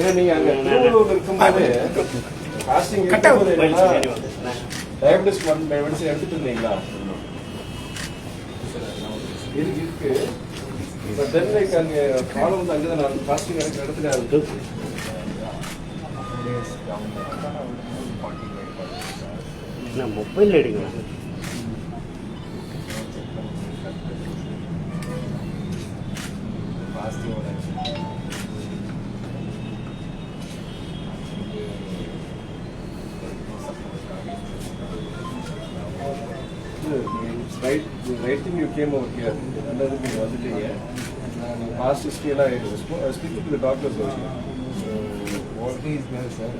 ஏன்னா நீங்க அங்க திருவள்ளூர்ல இருக்கும்போது காஸ்டிங் இருக்கும்போது டயபெட்டிஸ் மெடிசன் எடுத்துட்டு இருந்தீங்களா? இருக்கு இருக்கு. பட் தென் லைக் அங்க ப்ராப்ளம் வந்து அங்கே தான் காஸ்டிங் எனக்கு இடத்துல இருக்கு. நான் மொபைல் எடுக்கலாம்? Right right thing you came over here நல்லது நீங்கள் வந்துட்டீங்க பாஸ்ட் ஹிஸ்ட்ரியெல்லாம் இருக்குது speaking to doctors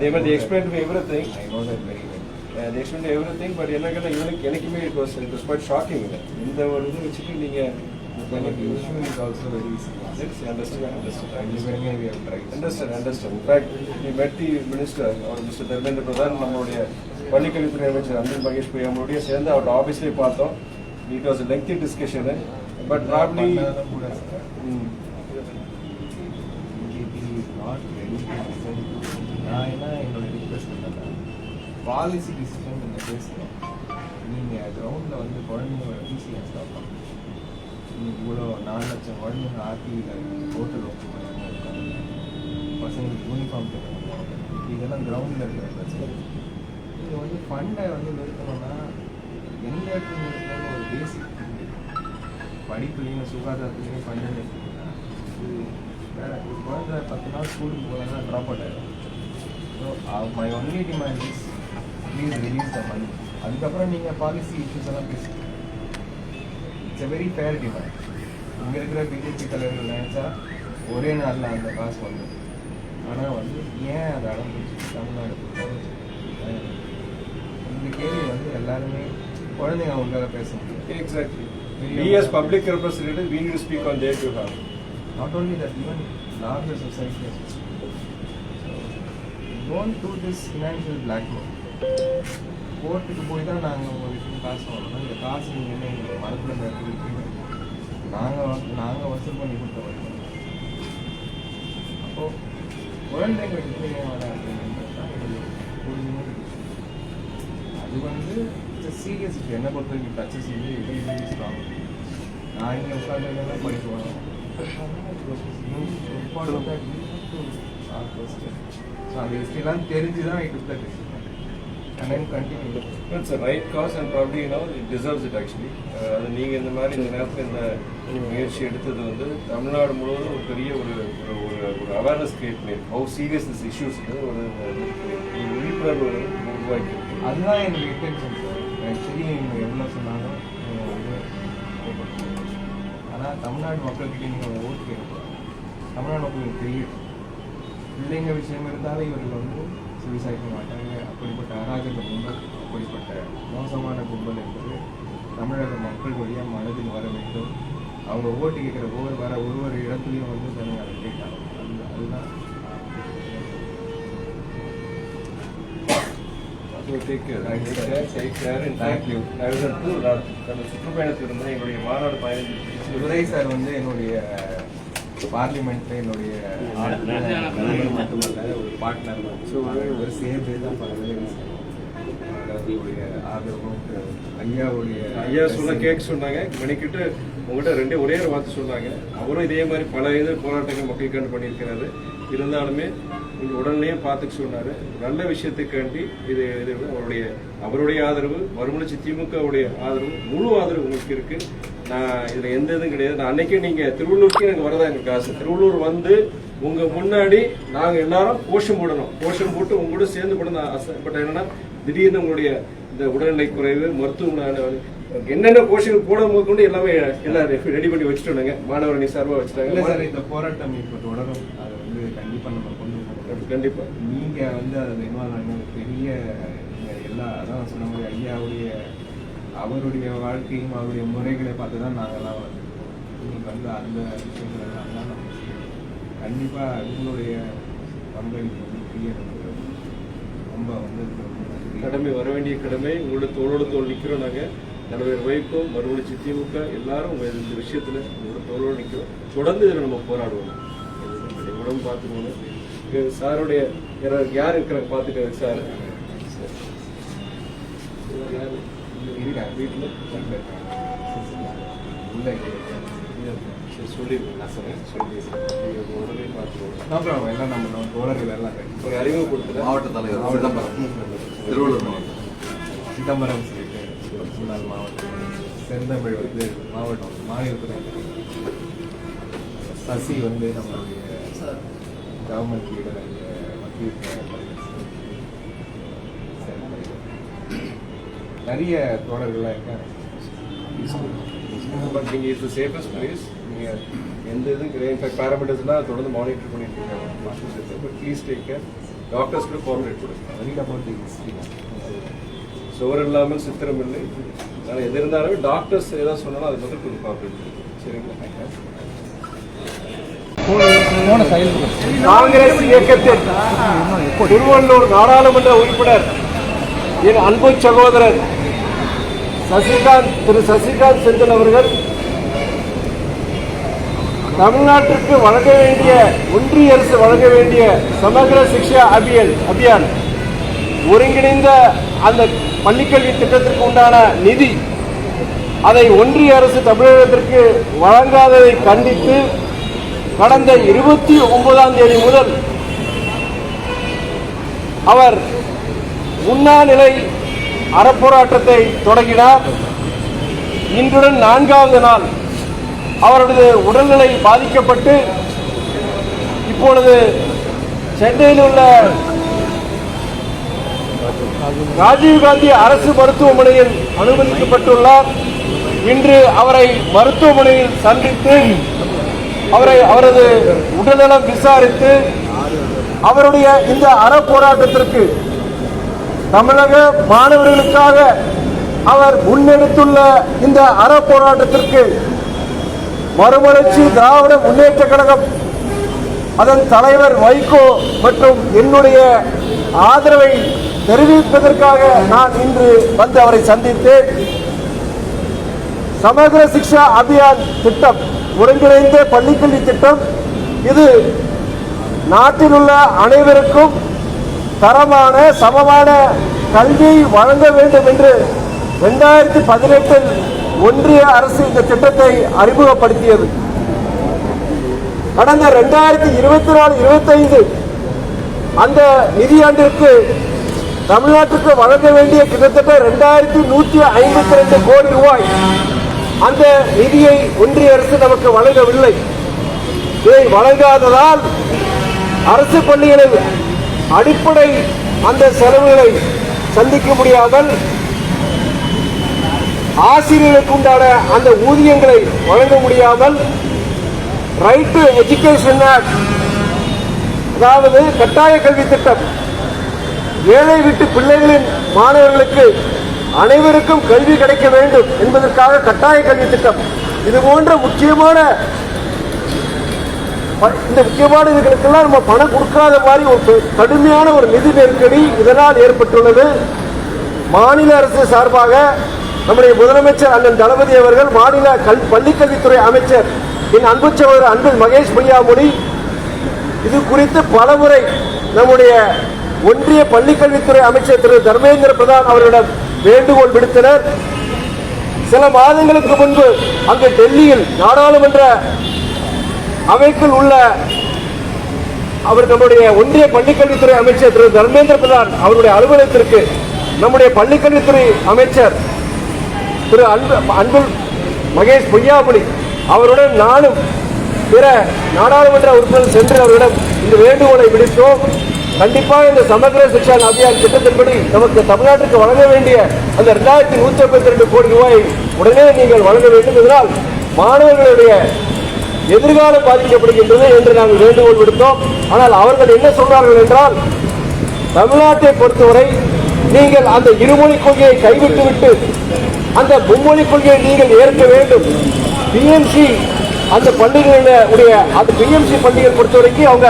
They were they explained to me everything. I know that very well. Uh, they explained everything, but என்னக்கெல்லாம் இவனுக்கு எனக்குமே it was it was quite shocking. இந்த ஒரு இது வச்சுட்டு நீங்க The issue is also very serious. Yes, understand, understand. Delivering we have tried. Understand, understand. In fact, we met the minister, or Mr. Dharmendra Pradhan, நம்மளுடைய பள்ளிக்கல்வித்துறை அமைச்சர் அன்பில் மகேஷ் போய் அவங்களுடைய சேர்ந்து அவரோட ஆஃபீஸ்லேயே பார்த்தோம் It was a lengthy discussion, eh? but probably. sir, policy decision நீங்கள் பேசுங்க நீங்கள் கிரவுண்டில் வந்து குழந்தைங்களோட பிசிஎஸ் ஸ்டாப் பண்ணணும் இன்னைக்கு இவ்வளோ நாலு லட்சம் குழந்தைங்க ஆர்டியில் ஹோட்டல் ஓப்பன் பண்ணி பசங்களுக்கு யூனிஃபார்ம் தேவைப்படுறாங்க இதெல்லாம் கிரவுண்டில் இருக்கிற பிரச்சனை இது வந்து ஃபண்டை வந்து நிறுத்தணும்னா எந்த இடத்துல படிப்புலையும் சுகாதாரத்துலையும் பஞ்சம் நிறுத்தணும்னா வேற ஒரு குழந்தை பத்து நாள் ஸ்கூலுக்கு போகலன்னா ட்ராப் அவுட் ஆகிடும் so my only demand is please release the money அதுக்கப்புறம் நீங்கள் பாலிசி இஷ்யூஸ் எல்லாம் பேசுங்க. It's a very fair demand இங்கே இருக்கிற பிஜேபி தலைவர்கள் நினைச்சா ஒரே நாளில் அந்த காசு வந்து ஆனால் வந்து ஏன் அதை அடம்பிடிச்சு? தமிழ்நாடு கொடுத்தாலும் இந்த கேள்வி வந்து எல்லாருமே குழந்தைங்க உங்களால் பேச முடியும் exactly We as public representatives, we need to speak on their behalf. not only that, even larger society as well. Don't do this financial blackmail. கோர்ட்டுக்கு போய் தான் நாங்கள் உங்களுக்கு காசு வாங்கணும் இந்த காசு நீங்கள் என்ன எங்களுக்கு மரத்தில் நேரத்தில் நாங்கள் நாங்கள் வசூல் பண்ணி கொடுத்த வரைக்கும் அப்போது குழந்தைங்களுக்கு எப்படி ஏன் வர தான் அது வந்து சீரியஸ் இஷ்யூ என்னை பொறுத்த வரைக்கும் டச்சஸ் வந்து ஸ்ட்ராங் நான் இங்கே உட்காந்துருந்தேன் படிக்க வரணும் அந்த ஹிஸ்ட்ரிலாம் தெரிஞ்சு தான் it the and then continue It's a right cause and probably, you know, it deserves it actually. Uh, அது நீங்க இந்த மாதிரி இந்த நேரத்தில் இந்த முயற்சி எடுத்தது வந்து தமிழ்நாடு முழுவதும் ஒரு பெரிய ஒரு ஒரு ஒரு அவேர்னஸ் கிரியேட் பண்ணி ஹவு சீரியஸ் திஸ் இஷ்யூஸ் ஒரு ஒரு விழிப்புணர்வு உருவாக்கி அதுதான் என்னோட இன்டென்ஷன் சார் நீங்கள் எவ்வளோ சொன்னாலும் நீங்கள் வந்து ஆனால் தமிழ்நாடு மக்கள்கிட்ட நீங்கள் ஓட்டு கேட்கலாம் தமிழ்நாடு மக்களுக்கு தெரியும். பிள்ளைங்க விஷயம் இருந்தாலும் இவர்கள் வந்து சுவிசாய்க்க மாட்டாங்க. அப்படிப்பட்ட அராஜக கும்பல் அப்படிப்பட்ட மோசமான கும்பல் என்பது தமிழக மக்கள் வழியாக மனதில் வர வேண்டும். அவங்க ஓட்டு கேட்குற ஒவ்வொரு வர ஒரு ஒரு இடத்துலையும் வந்து ஜனங்க அதை கேட்கலாம் அது அதுதான் So take care. Take care. Take care. In fact, Thank you. I was at two, நான் கடந்த சுற்றுப்பயணத்தில் இருந்தேன் எங்களுடைய மாநாடு பயணத்தில் துரை சார் வந்து என்னுடைய பார்லிமெண்ட்ல என்னுடைய நண்பர் மட்டுமல்ல ஒரு பார்ட்னர் ஒரு சேர்ந்து தான் என்னுடைய ஆதரவும் ஐயாவுடைய ஐயா சொன்ன கேட்க சொன்னாங்க மெனக்கிட்டு உங்கள்கிட்ட ரெண்டே ஒரே ஒரு வார்த்தை சொன்னாங்க அவரும் இதே மாதிரி பல இது போராட்டங்கள் மக்களுக்காண்டு பண்ணியிருக்கிறாரு இருந்தாலுமே நீங்க உடனே பார்த்துக்க சொன்னாரு. நல்ல விஷயத்துக்காண்டி இது இது அவருடைய அவருடைய ஆதரவு மறுமலர்ச்சி திமுகவுடைய ஆதரவு முழு ஆதரவு உங்களுக்கு இருக்கு. நான் இதுல எந்த இதுவும் கிடையாது. நான் அன்னைக்கே நீங்க திருவள்ளூருக்கு எனக்கு வரதா எங்களுக்கு காசு திருவள்ளூர் வந்து உங்க முன்னாடி நாங்க எல்லாரும் கோஷம் போடணும். கோஷம் போட்டு உங்க கூட சேர்ந்து கூட நான் ஆசைப்பட்டேன். என்னன்னா திடீர்னு உங்களுடைய இந்த உடல்நிலை குறைவு மருத்துவமனை என்னென்ன கோஷங்கள் போட கொண்டு எல்லாமே எல்லாம் ரெடி பண்ணி வச்சுட்டோங்க மாணவரணி சார்பா இல்ல சார் வச்சுட்டாங்க இந்த போராட்டம் இப்போ தொடரும். அதை வந்து கண்டிப்பா நம்ம கொண்டு போகணும். கண்டிப்பா. நீங்க வந்து அதில் இன்வால்வ் பெரிய எல்லா அதான் சொன்ன மாதிரி ஐயாவுடைய அவருடைய வாழ்க்கையும் அவருடைய முறைகளை பார்த்து தான் நாங்கள்லாம் வந்து நீங்க வந்து அந்த விஷயங்கள் எல்லாம் தான் நம்ம செய்யணும். கண்டிப்பா உங்களுடைய பங்களிப்பு வந்து பெரிய ரொம்ப வந்து. கடமை வர வேண்டிய கடமை உங்களோட தோளோட தோல் நிக்கிறோம் நாங்க. தலைவர் வைகோ மறுமலர்ச்சி திமுக எல்லாரும் இந்த விஷயத்துல உங்களோட தோளோட நிக்கிறோம் தொடர்ந்து இதுல நம்ம போராடுவோம். உடம்பு பார்த்துக்கணும் சாருடைய யார் யார் இருக்கிறாங்க பார்த்துட்டு சார். வீட்டில்? சொல்லி நீங்கள் உடனே பார்த்துக்கோங்க. எல்லாம் நம்ம தோழர்கள் எல்லாம். ஒரு அறிமுகப்படுத்துகிறேன் மாவட்ட தலைவர் சிதம்பரம். திருவள்ளூர் மாவட்டம். சிதம்பரம் முன்னாள் மாவட்டம். செந்தமிழ் வந்து மாவட்டம் மாநிலத்தில் சசி வந்து நம்மளுடைய கவர்மெண்ட் லீடர் மத்திய நிறைய தோழர்கள்லாம் இருக்காங்க. பட் நீங்கள் இட்ஸ் சேஃபஸ்ட் பிளேஸ் நீங்கள் எந்த இதுவும் கிடையாது. இன்ஃபேக்ட் பேராமீட்டர்ஸ்லாம் தொடர்ந்து மானிட்டர் பண்ணிட்டு இருக்காங்க. But please take care doctors கூட கோஆர்டினேட் கொடுங்க. ரீட் அபவுட் தி ஹிஸ்ட்ரி சுவர் இல்லாமல் சித்திரம் இல்லை ஆனால் எது இருந்தாலும் டாக்டர்ஸ் ஏதாவது சொன்னாலும் அதை மட்டும் கொஞ்சம் கோஆர்டினேட் சரிங்களா? காங்கிரஸ் இயக்கத்தில் திருவள்ளூர் நாடாளுமன்ற உறுப்பினர் என் அன்பு சகோதரர் சசிகாந்த் திரு சசிகாந்த் செந்தில் அவர்கள் தமிழ்நாட்டிற்கு வழங்க வேண்டிய ஒன்றிய அரசு வழங்க வேண்டிய சமகர சிக்ஷா அபியன் அபியான். ஒருங்கிணைந்த அந்த பள்ளிக்கல்வி திட்டத்திற்கு உண்டான நிதி அதை ஒன்றிய அரசு தமிழகத்திற்கு வழங்காததை கண்டித்து கடந்த இருபத்தி ஒன்பதாம் தேதி முதல் அவர் உண்ணாநிலை அறப்போராட்டத்தை தொடங்கினார். இன்றுடன் நான்காவது நாள் அவரது உடல்நிலை பாதிக்கப்பட்டு இப்பொழுது சென்னையில் உள்ள ராஜீவ்காந்தி அரசு மருத்துவமனையில் அனுமதிக்கப்பட்டுள்ளார். இன்று அவரை மருத்துவமனையில் சந்தித்து அவரை அவரது உடல்நலம் விசாரித்து அவருடைய இந்த அறப்போராட்டத்திற்கு தமிழக மாணவர்களுக்காக அவர் முன்னெடுத்துள்ள இந்த அறப்போராட்டத்திற்கு மறுமலர்ச்சி திராவிட முன்னேற்ற கழகம் அதன் தலைவர் வைகோ மற்றும் என்னுடைய ஆதரவை தெரிவிப்பதற்காக நான் இன்று வந்து அவரை சந்தித்தேன். சமகிர சிக்ஷா அபியான் திட்டம் ஒருங்கிணைந்த பள்ளிக்கல்வி திட்டம். இது நாட்டில் உள்ள அனைவருக்கும் தரமான சமமான கல்வியை வழங்க வேண்டும் என்று ரெண்டாயிரத்தி பதினெட்டில் ஒன்றிய அரசு இந்த திட்டத்தை அறிமுகப்படுத்தியது. கடந்த ரெண்டாயிரத்தி இருபத்தி நாலு இருபத்தைந்து அந்த நிதியாண்டிற்கு தமிழ்நாட்டுக்கு வழங்க வேண்டிய கிட்டத்தட்ட ரெண்டாயிரத்தி நூற்றி ஐம்பத்தி ரெண்டு கோடி ரூபாய் அந்த நிதியை ஒன்றிய அரசு நமக்கு வழங்கவில்லை. இதை வழங்காததால் அரசு பள்ளிகளில் அடிப்படை அந்த செலவுகளை சந்திக்க முடியாமல் ஆசிரியர்களுக்கு உண்டான அந்த ஊதியங்களை வழங்க முடியாமல் ரைட் டு எஜுகேஷன் ஆக்ட் அதாவது கட்டாய கல்வி திட்டம் ஏழை வீட்டு பிள்ளைகளின் மாணவர்களுக்கு அனைவருக்கும் கல்வி கிடைக்க வேண்டும் என்பதற்காக கட்டாய கல்வி திட்டம். இது போன்ற முக்கியமான ப- இந்த முக்கியமான இதுகளுக்கெல்லாம் நம்ம பணம் கொடுக்காத மாதிரி ஒரு கடுமையான ஒரு நிதி நெருக்கடி இதனால் ஏற்பட்டுள்ளது. மாநில அரசு சார்பாக நம்முடைய முதலமைச்சர் அண்ணன் தளபதி அவர்கள் மாநில கல் பள்ளிக்கல்வித்துறை அமைச்சர் என் அன்பு சகோதரர் அன்பில் மகேஷ் பொய்யாமொழி இது குறித்து பலமுறை நம்முடைய ஒன்றிய பள்ளிக்கல்வித்துறை அமைச்சர் திரு தர்மேந்திர பிரதான் அவர்களிடம் வேண்டுகோள் விடுத்தனர். சில மாதங்களுக்கு முன்பு அங்கு டெல்லியில் நாடாளுமன்ற அவைக்குள் உள்ள அவர் நம்முடைய ஒன்றிய பள்ளிக்கல்வித்துறை அமைச்சர் திரு தர்மேந்திர பிரதான் அவருடைய அலுவலகத்திற்கு நம்முடைய பள்ளிக்கல்வித்துறை அமைச்சர் திரு அன்பு அன்புல் மகேஷ் பொய்யாமொழி அவருடன் நானும் பிற நாடாளுமன்ற உறுப்பினர் சென்று அவரிடம் இந்த வேண்டுகோளை விடுத்தோம். கண்டிப்பாக இந்த சமக்கிர சிக்ஷா அபியான் திட்டத்தின்படி நமக்கு தமிழ்நாட்டுக்கு வழங்க வேண்டிய அந்த ரெண்டாயிரத்தி நூற்றி ஐம்பத்தி ரெண்டு கோடி ரூபாயை உடனே நீங்கள் வழங்க வேண்டும் என்றால் மாணவர்களுடைய எதிர்காலம் பாதிக்கப்படுகின்றது என்று நாங்கள் வேண்டுகோள் விடுத்தோம். ஆனால் அவர்கள் என்ன சொல்கிறார்கள் என்றால் தமிழ்நாட்டை பொறுத்தவரை நீங்கள் அந்த இருமொழி கொள்கையை கைவிட்டுவிட்டு அந்த மும்மொழி கொள்கையை நீங்கள் ஏற்க வேண்டும். பிஎம்சி அந்த பள்ளிகளுடைய அந்த பிஎம்சி பள்ளிகள் பொறுத்தவரைக்கும் அவங்க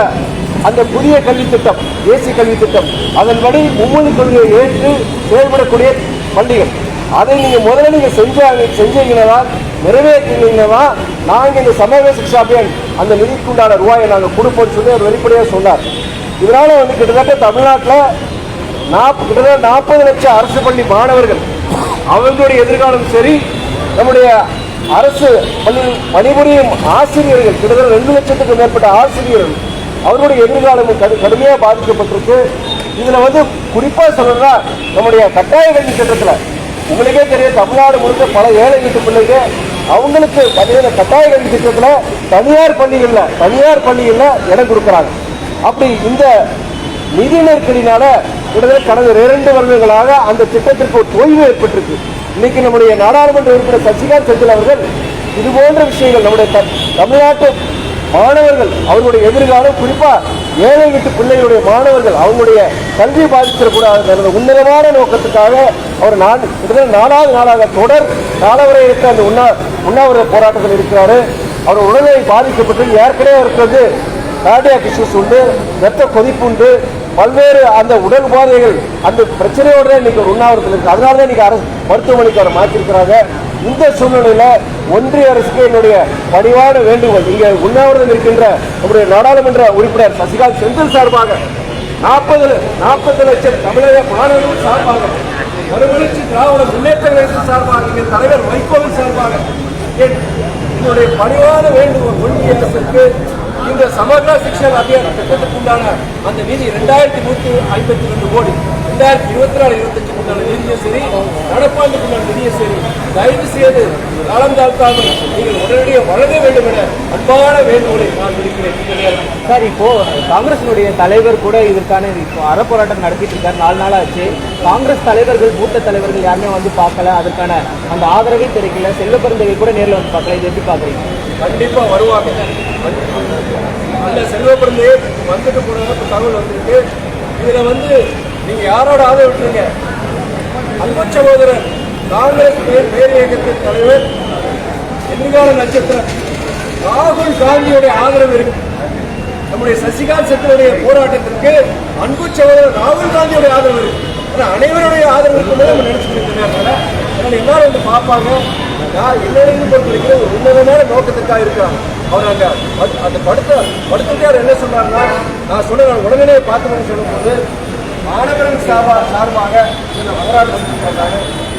அந்த புதிய கல்வி திட்டம் தேசிய கல்வி திட்டம் அதன்படி ஒவ்வொரு கொள்கையை ஏற்று செயல்படக்கூடிய பள்ளிகள். அதை நீங்கள் முதல்ல நீங்கள் செஞ்சாங்க செஞ்சீங்கன்னா நிறைவேற்றினீங்கன்னா நாங்கள் இந்த சமூக சிக்ஷா அபியான் அந்த நிதிக்குண்டான ரூபாயை நாங்கள் கொடுப்போம்னு சொல்லி அவர் வெளிப்படையாக சொன்னார். இதனால வந்து கிட்டத்தட்ட தமிழ்நாட்டில் நாற்பது கிட்டத்தட்ட நாற்பது லட்சம் அரசு பள்ளி மாணவர்கள் அவர்களுடைய எதிர்காலம் சரி நம்முடைய அரசு பள்ளி பணிபுரியும் ஆசிரியர்கள் கிட்டத்தட்ட ரெண்டு லட்சத்துக்கு மேற்பட்ட ஆசிரியர்கள் அவருடைய எதிர்காலம் கடு கடுமையாக பாதிக்கப்பட்டிருக்கு. இதில் வந்து குறிப்பாக சொல்லணும்னா நம்முடைய கட்டாய கல்வி திட்டத்துல உங்களுக்கே தெரியும் தமிழ்நாடு முழுக்க பல ஏழை வீட்டு பிள்ளைங்க அவங்களுக்கு பார்த்தீங்கன்னா கட்டாய கல்வி திட்டத்தில் தனியார் பள்ளிகளில் தனியார் பள்ளிகளில் இடம் கொடுக்குறாங்க. அப்படி இந்த நிதி நெருக்கடினால கிட்டத்தட்ட கடந்த இரண்டு வருடங்களாக அந்த திட்டத்திற்கு ஒரு தொய்வு ஏற்பட்டிருக்கு. இன்னைக்கு நம்முடைய நாடாளுமன்ற உறுப்பினர் சசிகாந்த் செந்தில் அவர்கள் இது போன்ற விஷயங்கள் நம்முடைய த- தமிழ்நாட்டு மாணவர்கள் அவர்களுடைய எதிர்காலம் குறிப்பாக ஏழை வீட்டு பிள்ளைகளுடைய மாணவர்கள் அவங்களுடைய கல்வி பாதிச்சிடக்கூடாது என்ற உன்னதமான நோக்கத்துக்காக அவர் நான் கிட்டத்தட்ட நாலாவது நாளாக தொடர் காலவரையற்ற அந்த உண்ணா உண்ணாவிரத போராட்டத்தில் இருக்கிறாரு. அவர் உடல்நிலை பாதிக்கப்பட்டு ஏற்கனவே இருக்கிறது கார்டியாக் இஷ்யூஸ் உண்டு ரத்த கொதிப்பு உண்டு. பல்வேறு அந்த உடல் உபாதைகள் அந்த பிரச்சனையோட இன்னைக்கு ஒரு உண்ணாவிரத்தில் இருக்கு. அதனால தான் இன்னைக்கு அரசு மருத்துவமனைக்கு அவரை மாற்றிருக்கிறாங்க இந்த சூழ்நிலையில் ஒன்றிய அரசுக்கு என்னுடைய பணிவான வேண்டுகோள் இங்கே உண்ணாவிரதம் இருக்கின்ற நம்முடைய நாடாளுமன்ற உறுப்பினர் சசிகாந்த் செந்தில் சார்பாக நாற்பது நாற்பது லட்சம் தமிழக மாணவர்கள் சார்பாக மறுமலர்ச்சி திராவிட முன்னேற்ற கழகத்தின் சார்பாக இங்கே தலைவர் வைகோவின் சார்பாக என்னுடைய பணிவான வேண்டுகோள் ஒன்றிய அரசுக்கு இந்த சமக்ரா சிக்ஷன் அபியான் திட்டத்துக்குண்டான அந்த நிதி ரெண்டாயிரத்தி நூற்றி ஐம்பத்தி ரெண்டு கோடி. ரெண்டாயிரத்தி இருபத்தி நாலு இருபத்தஞ்சுக்கு உண்டான நிதியும் சரி நடப்பாண்டுக்கு உண்டான நிதியும் சரி தயவு செய்து காலம் தாழ்த்தாமல் நீங்கள் உடனடியாக வழங்க வேண்டும் என அன்பான வேண்டுகோளை நான் விடுக்கிறேன் சார் இப்போ காங்கிரசினுடைய தலைவர் கூட இதற்கான இப்போ அறப்போராட்டம் நடத்திட்டு இருக்காரு. நாலு நாள் ஆச்சு காங்கிரஸ் தலைவர்கள் மூத்த தலைவர்கள் யாருமே வந்து பார்க்கல. அதற்கான அந்த ஆதரவே தெரிவிக்கல செல்வ பெருந்தகை கூட நேரில் வந்து பார்க்கல. இது எப்படி பாக்குறீங்க கண்டிப்பா வருவாங்க. நல்ல செல்வ பிறந்தையே வந்துட்டு இப்ப தகவல் வந்திருக்கு. இதுல வந்து நீங்க யாரோட ஆதரவு விட்டுருங்க அன்பு சகோதரர் காங்கிரஸ் பேர் பேர் இயக்கத்தின் தலைவர் எதிர்கால நட்சத்திரம் ராகுல் காந்தியுடைய ஆதரவு இருக்கு. நம்முடைய சசிகாந்த் செட்டியுடைய போராட்டத்திற்கு அன்பு சகோதரர் ராகுல் காந்தியுடைய ஆதரவு இருக்கு. அனைவருடைய ஆதரவு இருக்கும்போது நம்ம நினைச்சுட்டு இருக்கிறதுனால எல்லாரும் வந்து பார்ப்பாங்க. நான் என்னையும் பொறுத்த வரைக்கும் ஒரு உன்னதமான நோக்கத்துக்காக இருக்கிறாங்க. அவர் அங்கே அந்த படுத்த படுத்துட்டார் என்ன சொன்னார்னா நான் சொன்ன நான் உடனே பார்த்துக்கணும்னு சொல்லும்போது மாணவர்கள் சார்பாக சார்பாக இந்த மகராஜ் வந்து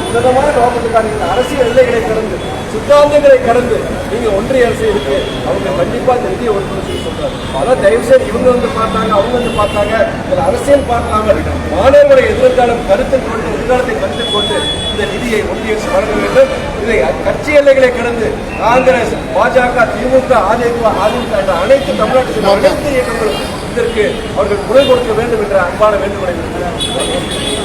உன்னதமான நோக்கத்துக்கான இந்த அரசியல் எல்லைகளை கடந்து சித்தாந்தங்களை கடந்து நீங்க ஒன்றிய அரசு இருக்கு. அவங்க கண்டிப்பா இந்த நிதியை ஒதுக்கணும் சொல்லி சொல்றாரு அதான் தயவு செய்து இவங்க வந்து பார்த்தாங்க அவங்க வந்து பார்த்தாங்க. இதுல அரசியல் பார்க்காமல் மாணவர்களை எதிர்காலம் கருத்தில் கொண்டு எதிர்காலத்தை கருத்தில் கொண்டு இந்த நிதியை ஒன்றிய அரசு வழங்க வேண்டும். இதை கட்சி எல்லைகளை கடந்து காங்கிரஸ் பாஜக திமுக அதிமுக அதிமுக என்ற அனைத்து தமிழ்நாட்டில் அனைத்து இயக்கங்களும் இதற்கு அவர்கள் குரல் கொடுக்க வேண்டும் என்ற அன்பான வேண்டுகோளை விடுக்கிறேன்.